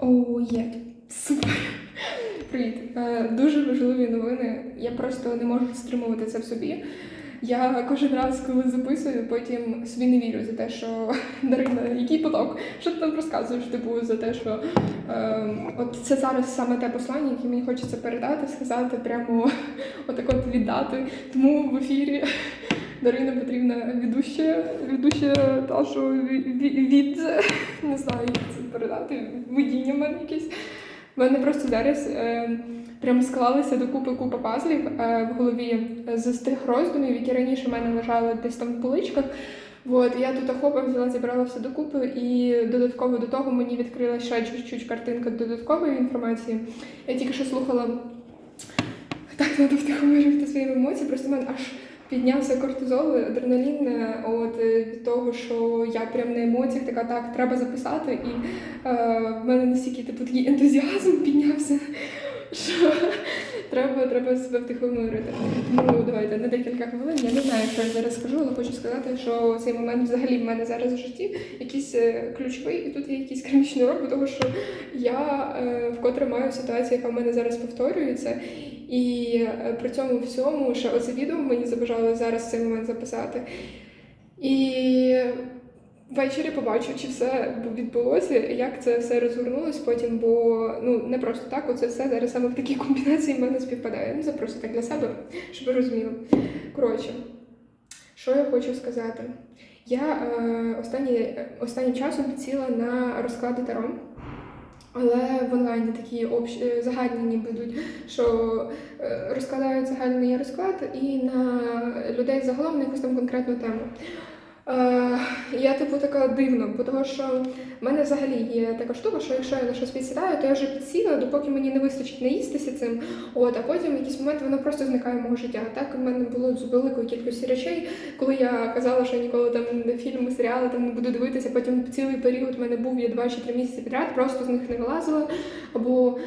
О, є. Супер. Привіт. Е, Дуже важливі новини. Я просто не можу стримувати це в собі. Я кожен раз, коли записую, потім собі не вірю за те, що Дарина, який поток? Що ти там розказуєш? Типу, за те, що е, от це зараз саме те послання, яке мені хочеться передати, сказати, прямо отак от віддати. Тому в ефірі Дарина Петрівна ведуща, ведуща та, що від, не знаю, як це передати, видіння мене якесь. У мене просто зараз е, прям склалися докупи купа пазлів е, в голові з тих роздумів, які раніше в мене лежали десь там в поличках. От, я тут охопа взяла, зібрала все докупи, і додатково до того мені відкрила ще чуть-чуть картинка додаткової інформації. Я тільки що слухала так, треба втихомирити свої емоції, просто в мене аж піднявся кортизол, адреналін е, от, е, від того, що я прям на емоціях така, так, треба записати, і е, в мене настільки типу, такий ентузіазм піднявся, що треба, треба себе втихомирити. Тому давайте на декілька хвилин. Я не знаю, що я зараз скажу, але хочу сказати, що цей момент взагалі в мене зараз в житті якийсь е, ключовий, і тут є якийсь кармічний урок, того що я е, вкотре маю ситуацію, яка в мене зараз повторюється. І е, при цьому всьому ще оце відео мені забажало зараз цей момент записати. І ввечері побачу, чи все відбулося, як це все розгорнулось потім, бо ну не просто так, оце все зараз саме в такій комбінації в мене співпадає. Ну це просто так для себе, щоб ви розуміли. Коротше, що я хочу сказати? Я е, останні, останнім часом підсіла на розклади Таро. Але в онлайні такі общ... е, загальні ніби йдуть, що е, розкладають загальний розклад і на людей загалом на якусь там конкретну тему. Е, я типу така дивна, бо того, що в мене взагалі є така штука, що якщо я на щось підсідаю, то я вже підсіла, допоки мені не вистачить наїстися цим. От, а потім в якийсь момент воно просто зникає в мого життя. Так у мене було з великої кількості речей, коли я казала, що ніколи там фільми, серіали там не буду дивитися. Потім цілий період в мене був я два чи три місяці підряд, просто з них не вилазила. Або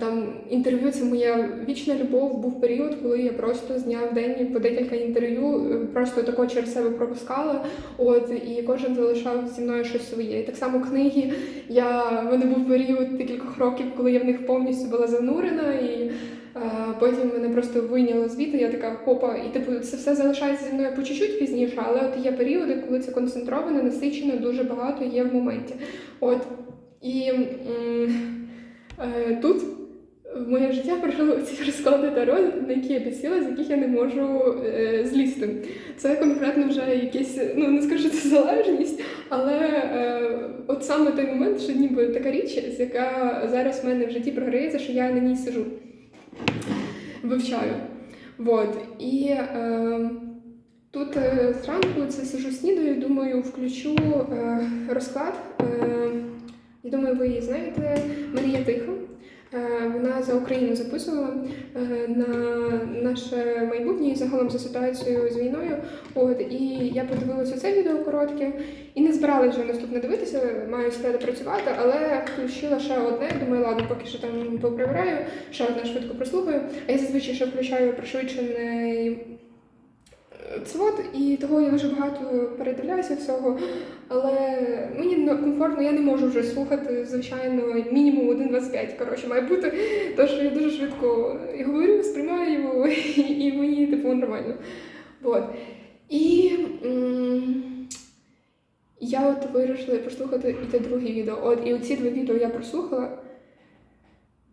там інтерв'ю це моя вічна любов. Був період, коли я просто з дня в день по декілька інтерв'ю е, просто тако через себе пропускала. От і кожен залишав зі мною щось своє. І так само книги. Я в мене був період декількох років, коли я в них повністю була занурена, і е, потім мене просто вийняло звідти. Я така хопа, і типу це все залишається зі мною по чуть-чуть пізніше, але от є періоди, коли це концентровано, насичено, дуже багато є в моменті. От і м, е, тут. В моє життя прийшли ці розклади таро, на які я підсіла, з яких я не можу е, злізти. Це конкретно вже якесь, ну не скажу, це залежність, але е, от саме той момент, що ніби така річ, з яка зараз в мене в житті програється, що я на ній сижу, вивчаю. Вот. І е, тут е, зранку це сижу снідаю, думаю, включу е, розклад. Е, я думаю, ви її знаєте. Марія Тиха. Е, Вона за Україну записувала е, на наше майбутнє і загалом за ситуацію з війною. От і я подивилася це відео коротке і не збиралася вже наступне дивитися, маю сюди допрацювати, але включила ще одне. Думаю, ладно, поки що там поприбираю, ще одне швидко прослухаю. А я зазвичай ще включаю пришвидшений цвот, і того я дуже багато передивляюся всього. Але мені комфортно, я не можу вже слухати, звичайно, мінімум 1.25. Коротше, має бути. Тож я дуже швидко і говорю, сприймаю, і, і мені типу нормально. Вот. І я от вирішила прослухати і те друге відео. От, і оці два відео я прослухала.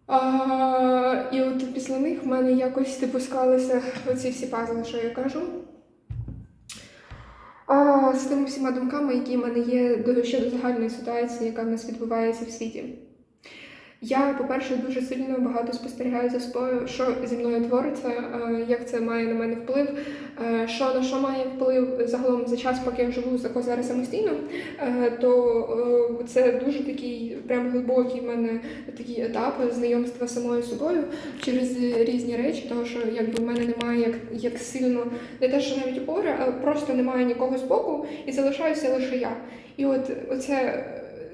А, і от після них в мене якось типу склалися оці всі пазли, що я кажу. А, з тими всіма думками, які в мене є до- щодо загальної ситуації, яка в нас відбувається в світі. Я, по-перше, дуже сильно багато спостерігаю за собою, що зі мною твориться, е, як це має на мене вплив, е, що на що має вплив загалом за час, поки я живу тако зараз самостійно, е, то це дуже такий прям глибокий в мене такий етап знайомства з самою собою через різні речі, тому що якби в мене немає як, як сильно не те, що навіть опори, а просто немає нікого з боку, і залишаюся лише я. І от оце.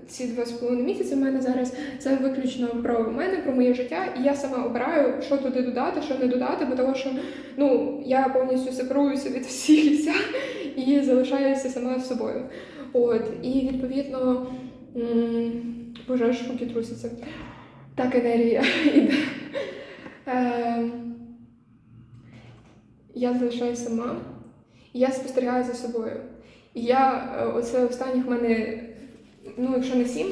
Ці два з половиною місяці в мене зараз це виключно про мене, про моє життя, і я сама обираю, що туди додати, що не додати, бо того, що ну я повністю сепаруюся від всіх і вся і залишаюся сама з собою. От і відповідно Боже, аж руки трусяться. Так енергія іде. Е, я залишаюся сама, і я спостерігаю за собою. І я е, оце останніх мене, ну, якщо не сім,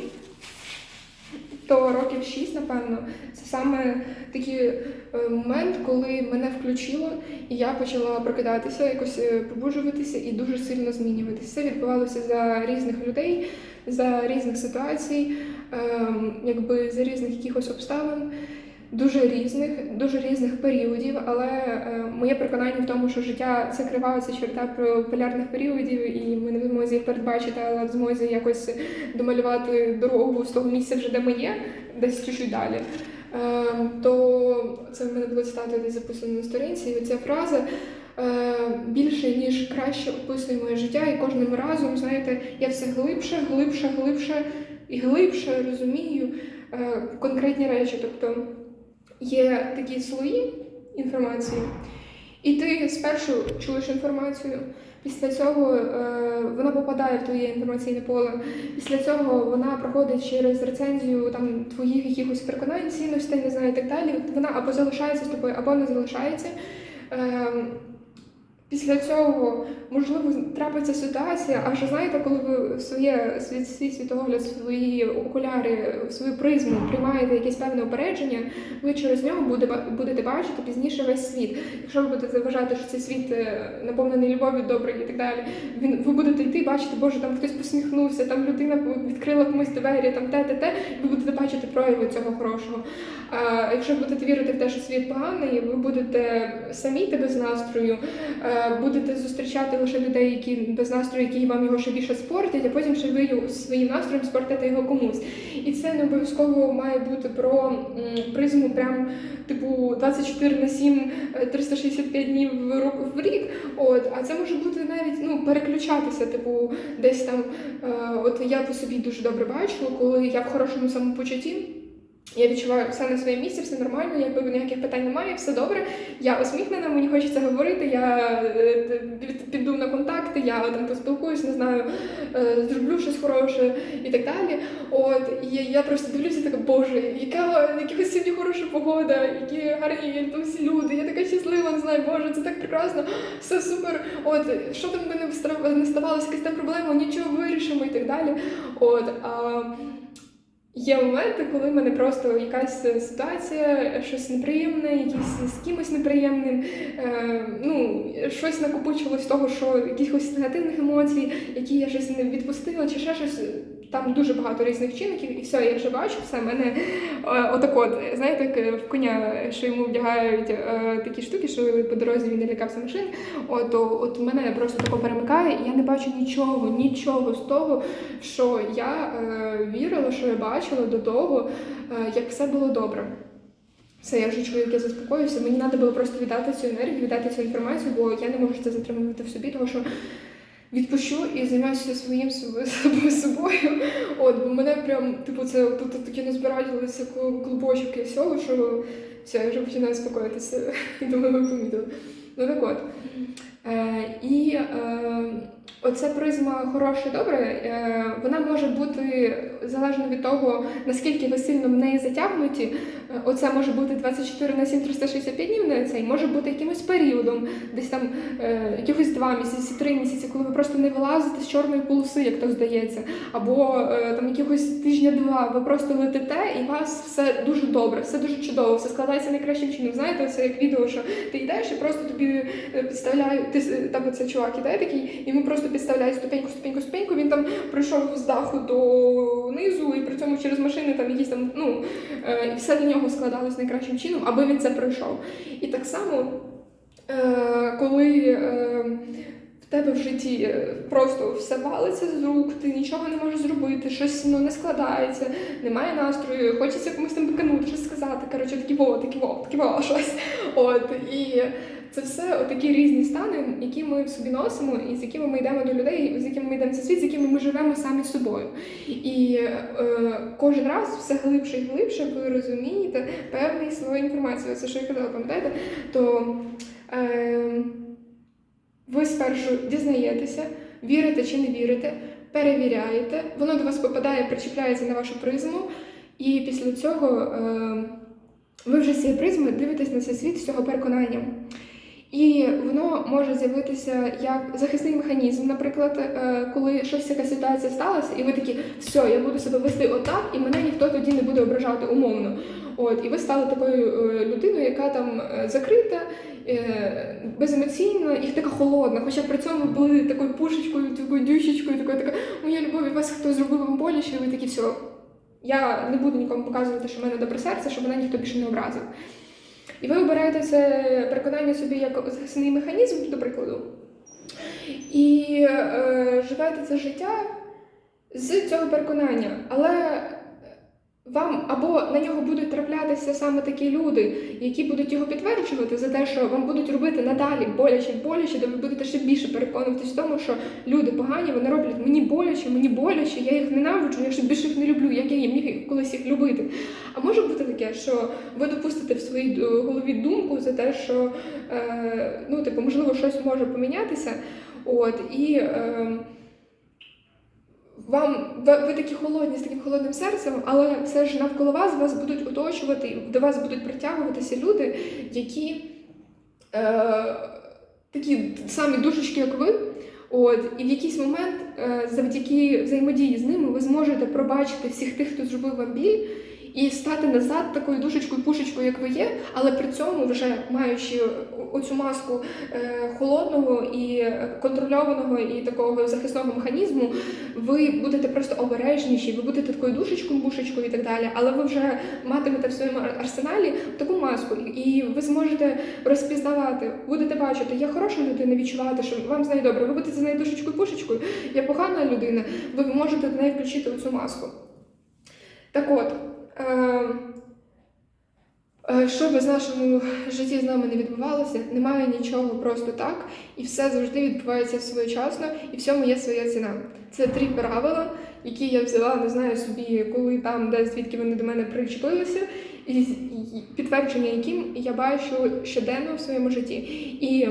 то років шість, напевно, це саме такий е, момент, коли мене включило, і я почала прокидатися, якось е, пробуджуватися і дуже сильно змінюватися. Це відбувалося за різних людей, за різних ситуацій, ем, якби за різних якихось обставин. Дуже різних, дуже різних періодів, але е, моє переконання в тому, що життя це крива, черта про полярних періодів, і ми не в змозі їх передбачити, але в змозі якось домалювати дорогу з того місця, вже де ми є, десь чуть-чуть далі. Е, то це в мене було цитата десь записано на сторінці, і ця фраза. е, Більше ніж краще описує моє життя, і кожним разом, знаєте, я все глибше, глибше, глибше і глибше розумію конкретні речі. Тобто є такі слої інформації, і ти спершу чуєш інформацію, після цього е, вона попадає в твоє інформаційне поле. Після цього вона проходить через рецензію там твоїх якихось переконань, цінностей, не знаю, і так далі. Вона або залишається з тобою, або не залишається. Е, Після цього, можливо, трапиться ситуація, а вже знаєте, коли ви своє свій, світогляд, свої окуляри, свою призму приймаєте якесь певне опередження, ви через нього буде, будете бачити пізніше весь світ. Якщо ви будете вважати, що цей світ е, наповнений любов'ю, добрий і так далі, він ви будете йти, бачити, боже, там хтось посміхнувся, там людина відкрила комусь двері, там те, те, те, і ви будете бачити прояви цього хорошого. А якщо ви будете вірити в те, що світ поганий, ви будете самі йти без настрою. Е, Будете зустрічати лише людей, які без настрою, які вам його ще більше спортять, а потім ще ви своїм настроєм спортите його комусь. І це не обов'язково має бути про призму, прям типу 24 на 7, е, 365 днів в рік. От, а це може бути навіть ну переключатися, типу, десь там. Е, от я по собі дуже добре бачу, коли я в хорошому самопочутті. Я відчуваю все на своєму місці, все нормально, якби ніяких питань немає, все добре. Я усміхнена, мені хочеться говорити, я е, піду на контакти, я там поспілкуюсь, не знаю, е, зроблю щось хороше і так далі. От і я, просто дивлюся, така боже, яка яка сьогодні хороша погода, які гарні всі люди. Я така щаслива, не знаю, боже, це так прекрасно, все супер. От що там би не ставалося, якась там проблема, нічого вирішимо і так далі. От а, Є моменти, коли в мене просто якась ситуація, щось неприємне, якісь з кимось неприємним, е, ну, щось накопичилось того, що якихось негативних емоцій, які я щось не відпустила, чи ще щось. Там дуже багато різних чинників, і все, я вже бачу, все мене е, отак от, знаєте, як в коня, що йому вдягають е, такі штуки, що по дорозі він не лякався машин. От, от мене просто тако перемикає, і я не бачу нічого, нічого з того, що я е, вірила, що я бачила до того, е, як все було добре. Все, я вже чую, як я заспокоюся. Мені треба було просто віддати цю енергію, віддати цю інформацію, бо я не можу це затримувати в собі, тому що відпущу і займаюся своїм собою. От, бо мене прям, типу, це тут таке назбиралися клубочок і всього, що все, я вже починаю спокоїтися. Думаю, ви помітили. Ну так от. Е, і е, оця призма хороше добре, е, вона може бути залежно від того, наскільки ви сильно в неї затягнуті. Е, Оце може бути 24 на 7, 365 днів на цей, може бути якимось періодом, десь там е, якихось два місяці, три місяці, коли ви просто не вилазите з чорної полоси, як то здається, або е, там якихось тижня-два, ви просто летите, і у вас все дуже добре, все дуже чудово, все складається найкращим чином. Знаєте, це як відео, що ти йдеш і просто тобі підставляють, ти там оце чувак іде такий, йому просто підставляють ступеньку, ступеньку, ступеньку. Він там пройшов з даху до низу, і при цьому через машини там якісь там, ну е, і все для нього складалось найкращим чином, аби він це пройшов. І так само, е, коли е, в тебе в житті просто все валиться з рук, ти нічого не можеш зробити, щось ну, не складається, немає настрою, хочеться комусь там биканути, щось сказати. Коротше, такі во, такі во, такі во, щось. От і це все такі різні стани, які ми в собі носимо, і з якими ми йдемо до людей, з якими ми йдемо цей світ, з якими ми живемо самі собою. І е, кожен раз все глибше і глибше ви розумієте певний слой інформації. Це що я казала, пам'ятаєте? То е, ви спершу дізнаєтеся, вірите чи не вірите. перевіряєте, воно до вас попадає, причіпляється на вашу призму, і після цього е, ви вже з цієї призми дивитесь на цей світ з цього переконанням. І воно може з'явитися як захисний механізм, наприклад, е, коли щось така ситуація сталася, і ви такі, все, я буду себе вести отак, і мене ніхто тоді не буде ображати умовно. От, і ви стали такою е, людиною, яка там е, закрита, беземоційна і така холодна. Хоча при цьому були такою пушечкою, такою дющечкою, такою така, моя любов, вас хто зробив вам боляче, і ви такі, все, я не буду нікому показувати, що в мене добре серце, щоб мене ніхто більше не образив. І ви обираєте це переконання собі як захисний механізм, до прикладу, і е, живете це життя з цього переконання. Але вам або на нього будуть траплятися саме такі люди, які будуть його підтверджувати за те, що вам будуть робити надалі боляче боляче, де ви будете ще більше переконуватись в тому, що люди погані, вони роблять мені боляче, мені боляче, я їх ненавиджу, я ще більше їх не люблю, як я їм міг колись їх любити. А може бути таке, що ви допустите в своїй е, голові думку за те, що е, ну, типу, можливо, щось може помінятися. От, і е, вам ви, ви такі холодні з таким холодним серцем, але все ж навколо вас вас будуть оточувати, до вас будуть притягуватися люди, які е, такі самі душечки, як ви. От, і в якийсь момент, е, завдяки взаємодії з ними, ви зможете пробачити всіх тих, хто зробив вам біль, і стати назад такою душечкою, пушечкою, як ви є, але при цьому, вже маючи оцю маску е, холодного і контрольованого і такого захисного механізму, ви будете просто обережніші, ви будете такою душечкою, бушечкою і так далі, але ви вже матимете в своєму арсеналі таку маску, і ви зможете розпізнавати, будете бачити, я хороша людина, відчувати, що вам з нею добре, ви будете з нею душечкою, пушечкою, я погана людина, ви можете до неї включити цю маску. Так от. Що би з нашому житті з нами не відбувалося, немає нічого просто так, і все завжди відбувається своєчасно, і всьому є своя ціна. Це три правила, які я взяла, не знаю собі, коли там, де звідки вони до мене причепилися, і підтвердження, яким я бачу щоденно в своєму житті. І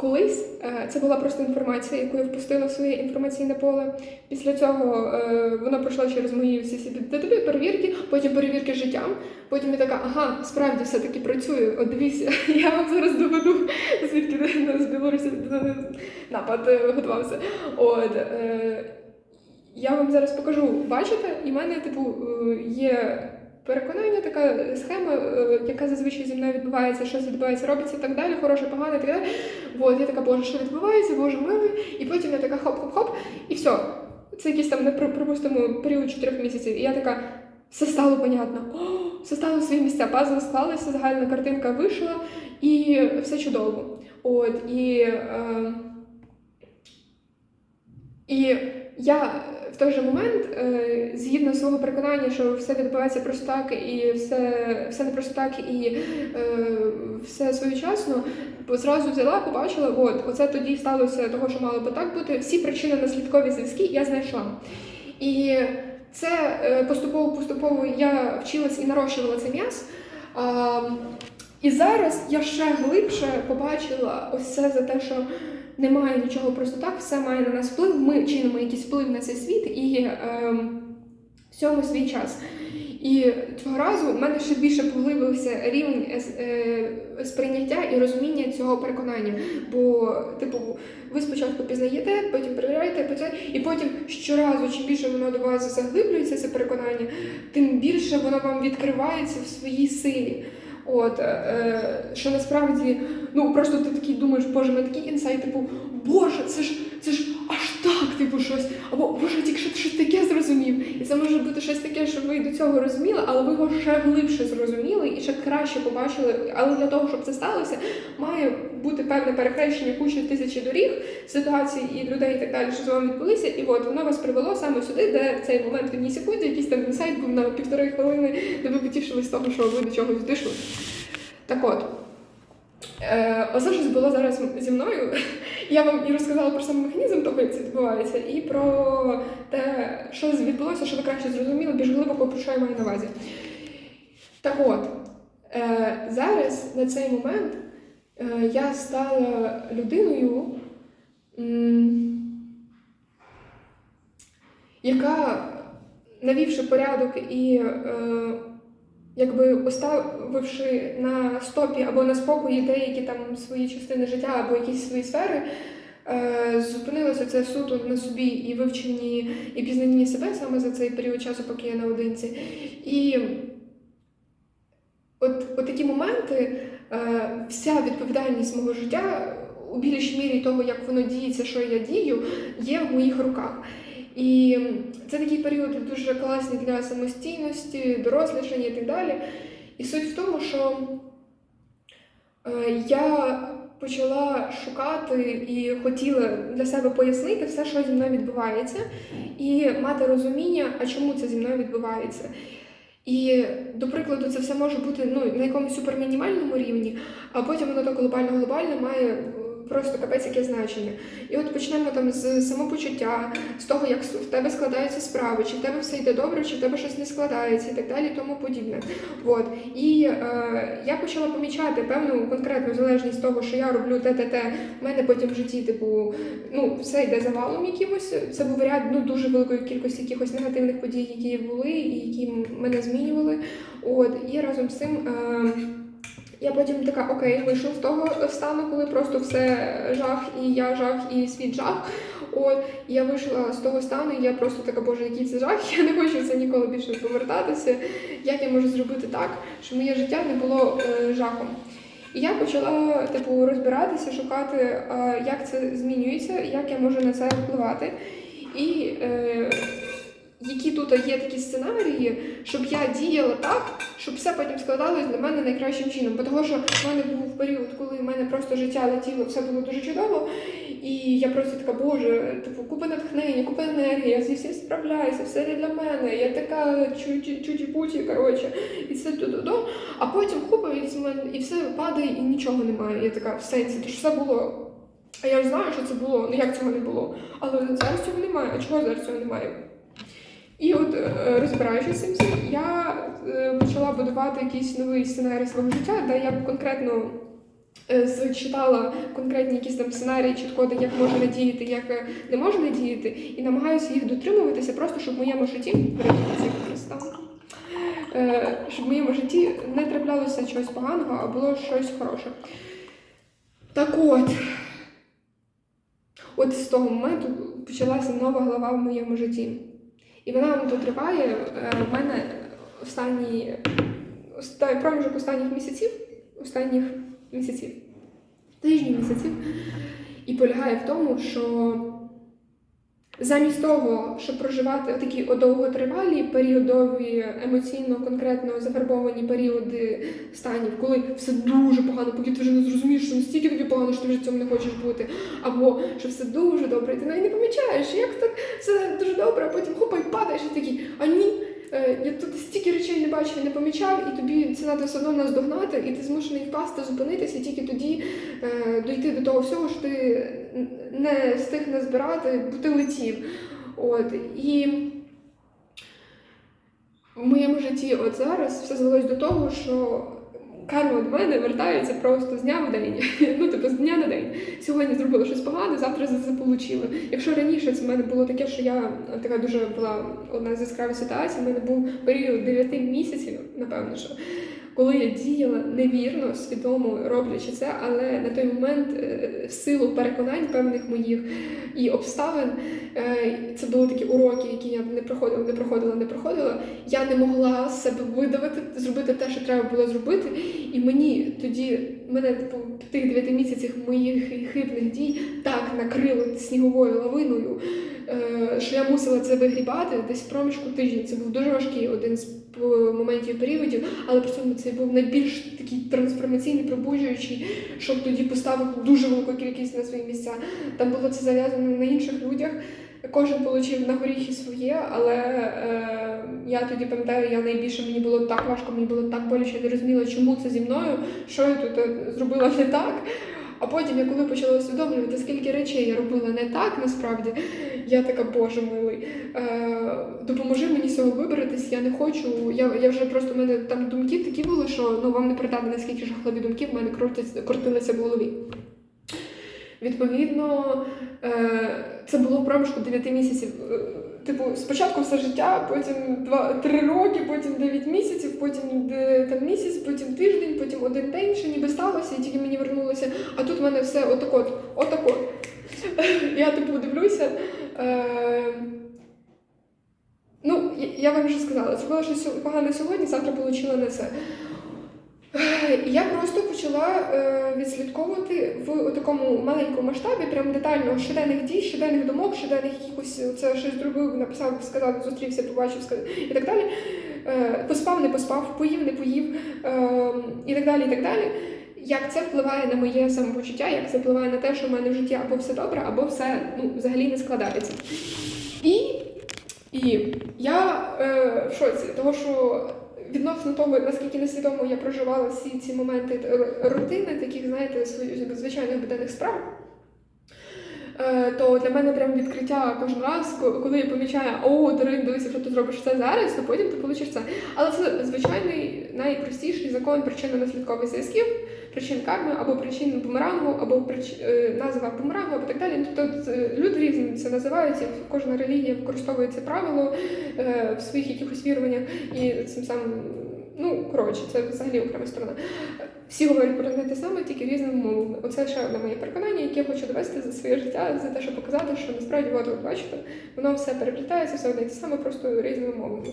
Колись е, це була просто інформація, яку я впустила в своє інформаційне поле. Після цього е, воно пройшло через мої всі ці перевірки, потім перевірки життям. Потім я така, ага, справді все-таки працює. От дивіться, я вам зараз доведу, звідки з Білорусі напад е, готувався. От я вам зараз покажу, бачите, і в мене типу є. Переконання, така схема, е, яка зазвичай зі мною відбувається, що відбувається, робиться і так далі, хороше, погане, і так далі. От, я така, боже, що відбувається, боже милий. І потім я така хоп-хоп-хоп, і все. Це якийсь там, припустимо, період чотирьох місяців. І я така, все стало понятно. О, все стало в свої місця. Пазл склалися, загальна картинка вийшла, і все чудово. От, і, е, і я в той же момент, е, згідно свого переконання, що все відбувається просто так, і все все не просто так, і е, все своєчасно, зразу взяла, побачила, от, оце тоді сталося того, що мало би так бути. Всі причини наслідкові зв'язки я знайшла. І це поступово-поступово я вчилась і нарощувала цей м'яз. І зараз я ще глибше побачила ось це за те, що немає нічого просто так, все має на нас вплив. Ми чинимо якийсь вплив на цей світ і е, всьому свій час. І цього разу в мене ще більше поглибився рівень е, сприйняття і розуміння цього переконання. Бо, типу, ви спочатку пізнаєте, потім перевіряєте, і потім щоразу, чим більше воно до вас заглиблюється, це переконання, тим більше воно вам відкривається в своїй силі. От, е, що насправді, ну просто ти такий думаєш, боже, мене такі інсайт, типу, боже, це ж це ж типу, щось. Або боже, тільки що ти щось таке зрозумів. І це може бути щось таке, що ви до цього розуміли, але ви його ще глибше зрозуміли і ще краще побачили. Але для того, щоб це сталося, має бути певне перехрещення кучі тисячі доріг, ситуацій і людей і так далі, що з вами відбулися. І от воно вас привело саме сюди, де в цей момент в одній секунді якийсь там інсайт був на півтори хвилини, де ви потішились з того, що ви до чогось дійшли. Так от. Е, Оце щось було зараз зі мною. Я вам і розказала про сам механізм того, як це відбувається, і про те, що відбулося, що ви краще зрозуміли, більш глибоко про що я маю на увазі. Так от, е, зараз на цей момент е, я стала людиною, яка, навівши порядок і е, якби поставивши на стопі або на спокої деякі там свої частини життя або якісь свої сфери, е, зупинилося це суто на собі і вивченні і пізнанні себе саме за цей період часу, поки я наодинці. І от, от такі моменти, е, вся відповідальність мого життя у більшій мірі того, як воно діється, що я дію, є в моїх руках. І це такий період дуже класний для самостійності, дорослішання і так далі. І суть в тому, що е, я почала шукати і хотіла для себе пояснити все, що зі мною відбувається, і мати розуміння, а чому це зі мною відбувається. І, до прикладу, це все може бути ну, на якомусь супермінімальному рівні, а потім воно так глобально-глобально має просто капець яке значення. І от почнемо там з самопочуття, з того, як в тебе складаються справи, чи в тебе все йде добре, чи в тебе щось не складається, і так далі, тому подібне. От. І е, я почала помічати певну конкретну залежність того, що я роблю те, те, те. В мене потім в житті, типу, ну, все йде завалом якимось. Це був ряд ну, дуже великої кількості якихось негативних подій, які були, і які мене змінювали. От. І разом з цим. Е, я потім така, окей, вийшов з того стану, коли просто все жах, і я жах, і світ жах. От я вийшла з того стану, і я просто така, боже, який це жах, я не хочу це ніколи більше повертатися. Як я можу зробити так, щоб моє життя не було е, жахом? І я почала типу розбиратися, шукати, а, як це змінюється, як я можу на це впливати. І е, які тут є такі сценарії, щоб я діяла так, щоб все потім складалось для мене найкращим чином. Бо того, що в мене був період, коли в мене просто життя летіло, все було дуже чудово. І я просто така, боже, типу, купа натхнення, купа енергії, я зі всім справляюся, все для мене. Я така чуті-путі, коротше, і це до А потім купа і все падає, і нічого немає. Я така в сенсі, то ж все було. А я ж знаю, що це було. Ну як цього не було? Але зараз цього немає. А чого зараз цього немає? І от е, розбираючись цим, я е, почала будувати якийсь новий сценарій свого життя, де я б конкретно е, зчитала конкретні якісь там сценарії, чіткоди, як можна діяти, як не можна діяти, і намагаюся їх дотримуватися, просто щоб в моєму житті щоб в моєму житті не траплялося чогось поганого, а було щось хороше. Так от. От з того моменту почалася нова глава в моєму житті. І вона тут триває. У мене останні оста- проміжок останніх місяців, останніх місяців, тижнів місяців, і полягає в тому, що замість того, щоб проживати такі довготривалі періодові, емоційно конкретно зафарбовані періоди станів, коли все дуже погано, поки ти вже не зрозумієш, що настільки тобі погано, що ти вже цьому не хочеш бути, або що все дуже добре, і ти навіть не помічаєш, як так все дуже добре, а потім хопа і падаєш і такий, а ні. е, Я тут стільки речей не бачив не помічав, і тобі це треба все одно наздогнати, і ти змушений впасти, зупинитися, і тільки тоді е, дойти до того всього, що ти не встиг назбирати, ти летів. От. І в моєму житті от зараз все звелось до того, що карма до мене вертається просто з дня в день. Ну, типу, з дня на день. Сьогодні зробила щось погане, завтра за це получила. Якщо раніше це в мене було таке, що я така дуже була одна з яскравих ситуацій, в мене був період 9 місяців, напевно, що. Коли я діяла невірно, свідомо роблячи це, але на той момент е, в силу переконань певних моїх і обставин е, це були такі уроки, які я не проходила, не проходила, не проходила. Я не могла себе видавити, зробити те, що треба було зробити. І мені тоді мене типу в тих дев'яти місяцях моїх хибних дій так накрило сніговою лавиною, е, що я мусила це вигрібати десь проміжку тижня. Це був дуже важкий один з моментів періодів, але при цьому це був найбільш такий трансформаційний, пробуджуючий, щоб тоді поставив дуже велику кількість на свої місця. Там було це зав'язано на інших людях. Кожен отримав на горіхи своє, але е, я тоді пам'ятаю, я найбільше мені було так важко, мені було так боляче, я не розуміла, чому це зі мною, що я тут е, зробила не так. А потім, я коли почала усвідомлювати, скільки речей я робила не так, насправді, я така, боже милий, е, допоможи мені з цього вибратись, я не хочу. Я, я вже просто в мене там думки такі були, що ну вам не передати, наскільки жахливі думки в мене крутилися в голові. Відповідно, е, це було в проміжку 9 місяців. Типу, спочатку все життя, потім два, три роки, потім 9 місяців, потім там місяць, потім тиждень, потім один день, що ніби сталося, і тільки мені вернулося. А тут в мене все отак от, отак от. Я типу дивлюся. Е, ну, я вам вже сказала, зробила щось погане сьогодні, завтра отримала не це. Е, Я просто почала е, відслідковувати в такому маленькому масштабі, прям детально щоденних дій, щоденних думок, щоденних якихось це щось зробив, написав, сказав, зустрівся, побачив сказав, і так далі. Е, поспав, не поспав, поїв, не поїв, і так далі, і так далі. Як це впливає на моє самопочуття, як це впливає на те, що в мене в житті або все добре, або все ну, взагалі не складається. І, і я е, в шоці, того що відносно того, наскільки несвідомо я проживала всі ці моменти рутини, таких, знаєте, звичайних буденних справ. е, То для мене прям відкриття кожен раз, коли я помічаю, о, Дарин, дивися, що ти зробиш це зараз, то потім ти получиш це. Але це звичайний найпростіший закон причинно-наслідкових зв'язків, причин карми, або причин бумерангу, або прич... е, назва бумерангу, або так далі. Тобто люди різні це називають, кожна релігія використовує це правило е, в своїх якихось віруваннях, і цим самим, ну коротше, це взагалі окрема сторона. Всі говорять про те саме, тільки різними мовами. Оце ще одне моє переконання, яке я хочу довести за своє життя, за те, щоб показати, що насправді, от ви бачите, воно все переплітається, все одне те саме, просто різними мовами.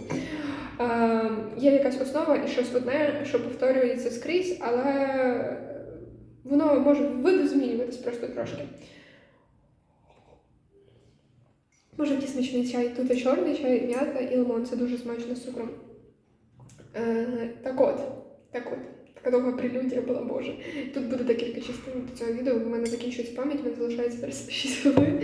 Е, є якась основа і щось одне, що повторюється скрізь, але воно може видозмінюватись просто трошки. Може якийсь смачний чай. Тут і чорний чай, м'ята і лимон. Це дуже смачно з цукром. Е, так от, так от. Така довга прелюдія була Боже. Тут буде декілька частин до цього відео. У мене закінчується пам'ять, мене залишається зараз 6 хвилин.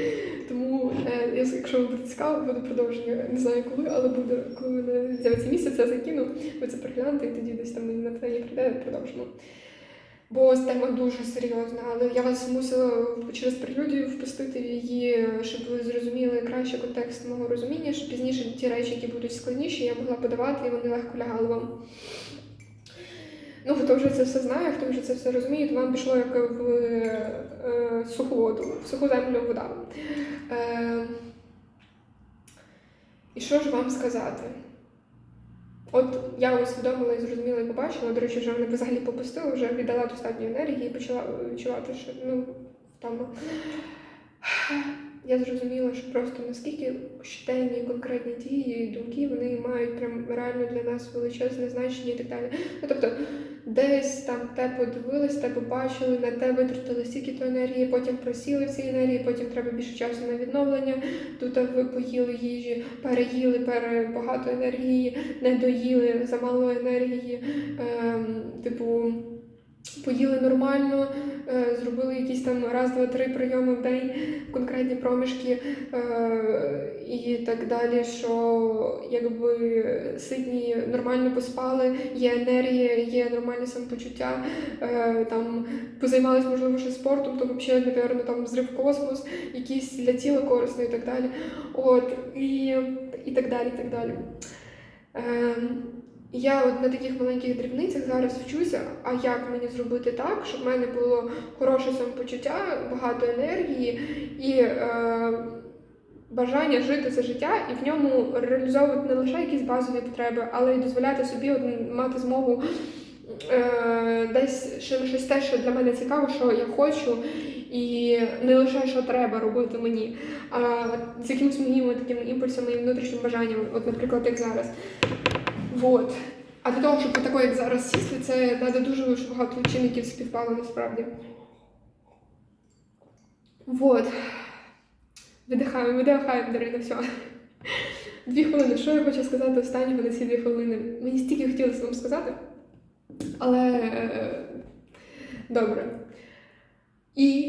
Тому, е, якщо вам буде цікаво, буде продовження. Не знаю коли, але буде, коли мене з'явиться місяць, закину, ви це переглянете, і тоді десь там мені натхнення прийде, продовжимо. Бо тема дуже серйозна, але я вас мусила через прелюдію впустити в її, щоб ви зрозуміли краще контекст мого розуміння, щоб пізніше ті речі, які будуть складніші, я могла подавати, і вони легко лягали вам. Ну, хто вже це все знає, хто вже це все розуміє, то вам пішло як в е, суху воду, в суху землю вода. Е, і що ж вам сказати? От я усвідомила і зрозуміла і побачила, до речі, вже мене взагалі попустила, вже віддала достатньо енергії і почала відчувати, що ну, втома. Я зрозуміла, що просто наскільки щоденні конкретні дії і думки вони мають прям реально для нас величезне значення і так далі. Ну тобто, десь там те подивились, те побачили, на те витратили стільки то енергії, потім просіли в цій енергії, потім треба більше часу на відновлення. Тут ви поїли їжі, переїли перебагато енергії, не доїли замало енергії. Ем, типу, поїли нормально, е, зробили якісь там раз, два, три прийоми в день, конкретні проміжки е, і так далі, що якби ситні нормально поспали, є енергія, є нормальне самопочуття, е, там позаймалися, можливо, ще спортом, то взагалі, напевно, там зрив космос, якийсь для тіла корисно і так далі. От, і, і так далі, і так далі. Я от на таких маленьких дрібницях зараз вчуся, а як мені зробити так, щоб в мене було хороше самопочуття, багато енергії і е, бажання жити це життя і в ньому реалізовувати не лише якісь базові потреби, але й дозволяти собі от, мати змогу е, десь ще щось те, що для мене цікаво, що я хочу, і не лише що треба робити мені, а з якимось моїми такими імпульсами і внутрішнім бажанням, от, наприклад, як зараз. Вот. А для того, щоб такого, як зараз сісти, це треба дуже багато чинників співпало насправді. Вот. Видихаємо, видихаємо, Дарина, все. Дві хвилини. Що я хочу сказати останнього на ці дві хвилини? Мені стільки хотілося вам сказати. Але добре. І,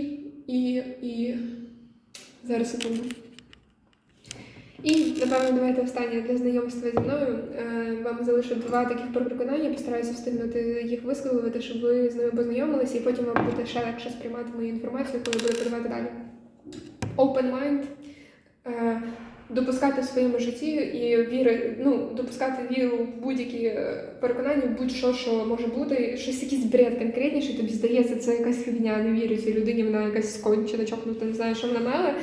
і, і. Зараз секунду. І, напевно, давайте останнє для знайомства зі мною. Е, Вам залишу два таких переконання, постараюся встигнути їх висловити, щоб ви з ними познайомилися, і потім вам буде ще легше сприймати мою інформацію, коли буду подавати далі. Open mind. Е, Допускати в своєму житті і віри, ну, допускати віру в будь-які е, переконання, будь-що, що може бути, щось якийсь бред конкретніший, тобі здається, це якась фігня, не вірю цій людині, вона якась скончена, чокнута, не знаю, що вона мала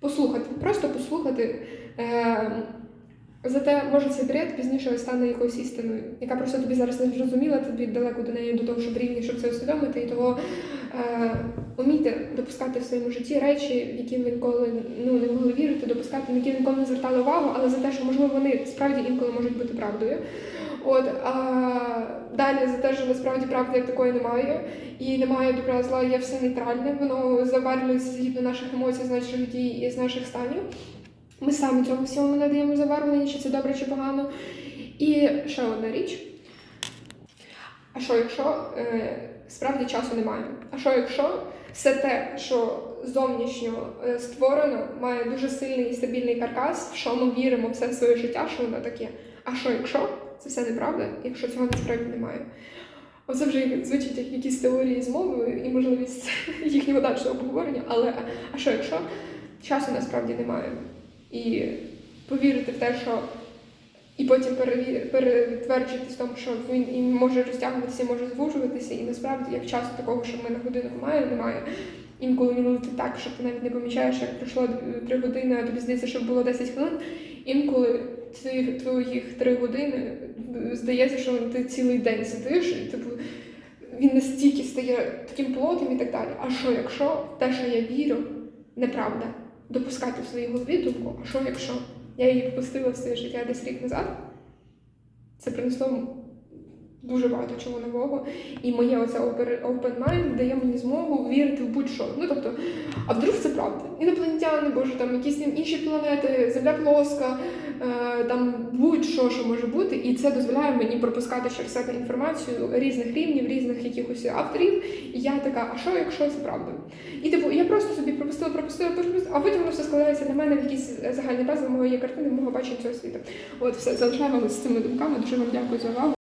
послухати, просто послухати, Е, Зате може цей бред пізніше стане якоюсь істиною, яка просто тобі зараз не зрозуміла, тобі далеко до неї до того, щоб рівні, щоб це усвідомити, і того е, умійте допускати в своєму житті речі, в які ви ніколи ну, не могли вірити, допускати, на які ніколи не звертали увагу, але за те, що можливо вони справді інколи можуть бути правдою. От а далі за те, що насправді правди як такої немає, і немає добра зла, є все нейтральне, воно заварюється згідно наших емоцій, з наших дій і з наших станів. Ми самі цьому всьому надаємо забарвлення, чи це добре, чи погано. І ще одна річ. А що якщо е, справді часу немає? А що якщо все те, що зовнішньо е, створено, має дуже сильний і стабільний каркас, в що ми віримо все своє життя, що воно таке? А що якщо це все неправда, якщо цього насправді немає? Оце вже звучить як якісь теорії змови і можливість їхнього дальшого обговорення, але а що якщо часу насправді немає? І повірити в те, що і потім перетверджуватись в тому, що він і може розтягуватися, і може звужуватися, і насправді як часу такого, що ми на годинку має, немає. Інколи він летить так, що ти навіть не помічаєш, як пройшло 3 години, а тобі здається, що було 10 хвилин. Інколи ці твоїх 3 години здається, що ти цілий день сидиш, і типу він настільки стає таким плотним і так далі. А що якщо те, що я вірю, неправда? Допускати в своїй голові думку, а що якщо я її впустила в своє життя десь рік назад, це принесло дуже багато чого нового. І моє оце open mind дає мені змогу вірити в будь-що. Ну тобто, а вдруг це правда? Інопланетяни, боже, там якісь інші планети, земля плоска, е, там будь-що, що може бути, і це дозволяє мені пропускати через себе інформацію різних рівнів, різних якихось авторів. І я така, а що, якщо це правда? І типу, я просто собі пропустила, пропустила, пропустила, а потім воно все складається для мене в якісь загальні пазли моєї картини, мого бачення цього світу. От все залишаємо з цими думками. Дуже вам дякую за увагу.